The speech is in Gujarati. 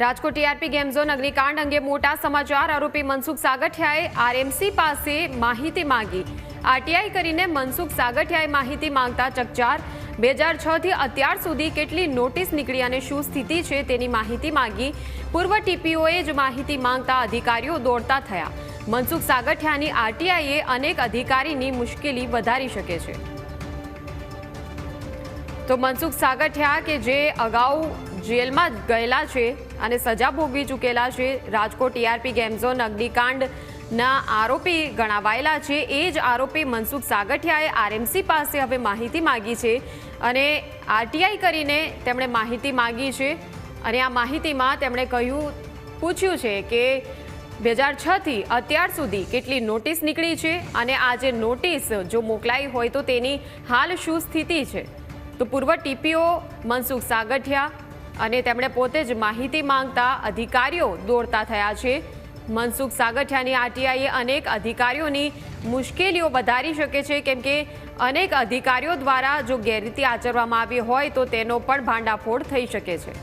રાજકોટ ટીઆરપી ગેમ ઝોન અગ્નિકાંડ અંગે મોટા સમાચાર. આરોપી મનસુખ સાગઠિયાએ આરએમસી પાસે માહિતી માંગી. આરટીઆઈ કરીને મનસુખ સાગઠિયાએ માહિતી માંગતા ચકચાર. બે હજાર છથી અત્યાર સુધી કેટલી નોટિસ નીકળી અને શું સ્થિતિ છે તેની માહિતી માંગી. પૂર્વ ટીપીઓએ જ માહિતી માંગતા અધિકારીઓ દોડતા થયા. મનસુખ સાગઠિયાની આરટીઆઈએ અનેક અધિકારીની મુશ્કેલી વધારી શકે છે. તો મનસુખ સાગઠિયા કે જે અગાઉ જેલમાં ગયેલા છે અને સજા ભોગવી ચૂકેલા છે, રાજકોટ ટીઆરપી ગેમ ઝોન અગ્નિકાંડના આરોપી ગણાવાયેલા છે. એ જ આરોપી મનસુખ સાગઠિયાએ આરએમસી પાસે હવે માહિતી માગી છે અને આરટીઆઈ કરીને તેમણે માહિતી માગી છે અને આ માહિતીમાં તેમણે કહ્યું, પૂછ્યું છે કે બે હજાર છથી અત્યાર સુધી કેટલી નોટિસ નીકળી છે અને આ જે નોટિસ જો મોકલાઈ હોય તો તેની હાલ શું સ્થિતિ છે? તો પૂર્વ ટીપીઓ મનસુખ સાગઠિયા અને તેમણે પોતે જ માહિતી માંગતા અધિકારીઓ દોડતા થયા છે. મનસુખ સાગઠિયાની આરટીઆઈએ અનેક અધિકારીઓની મુશ્કેલીઓ વધારી શકે છે, કેમ કે અનેક અધિકારીઓ દ્વારા જો ગેરરીતિ આચરવામાં આવી હોય તો તેનો પણ ભાંડાફોડ થઈ શકે છે.